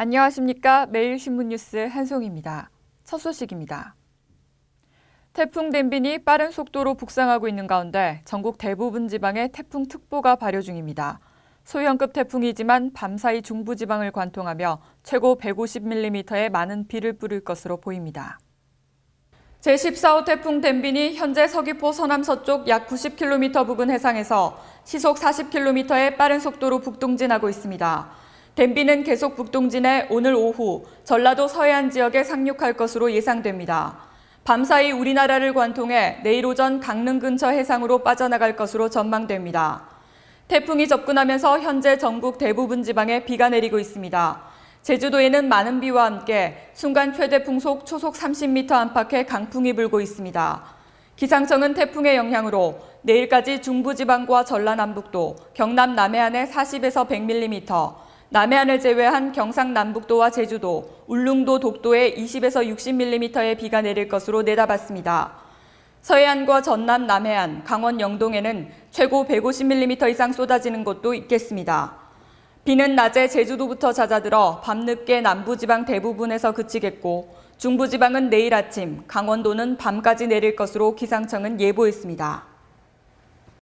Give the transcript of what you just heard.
안녕하십니까. 매일신문 뉴스 한송입니다. 첫 소식입니다. 태풍 댐빈이 빠른 속도로 북상하고 있는 가운데 전국 대부분 지방에 태풍특보가 발효 중입니다. 소형급 태풍이지만 밤사이 중부지방을 관통하며 최고 150mm의 많은 비를 뿌릴 것으로 보입니다. 제14호 태풍 댐빈이 현재 서귀포 서남서쪽 약 90km 부근 해상에서 시속 40km의 빠른 속도로 북동진하고 있습니다. 댐비는 계속 북동진해 오늘 오후 전라도 서해안 지역에 상륙할 것으로 예상됩니다. 밤사이 우리나라를 관통해 내일 오전 강릉 근처 해상으로 빠져나갈 것으로 전망됩니다. 태풍이 접근하면서 현재 전국 대부분 지방에 비가 내리고 있습니다. 제주도에는 많은 비와 함께 순간 최대 풍속 초속 30m 안팎의 강풍이 불고 있습니다. 기상청은 태풍의 영향으로 내일까지 중부지방과 전라남북도, 경남 남해안에 40에서 100mm, 남해안을 제외한 경상남북도와 제주도, 울릉도, 독도에 20에서 60mm의 비가 내릴 것으로 내다봤습니다. 서해안과 전남 남해안, 강원 영동에는 최고 150mm 이상 쏟아지는 곳도 있겠습니다. 비는 낮에 제주도부터 잦아들어 밤늦게 남부지방 대부분에서 그치겠고 중부지방은 내일 아침, 강원도는 밤까지 내릴 것으로 기상청은 예보했습니다.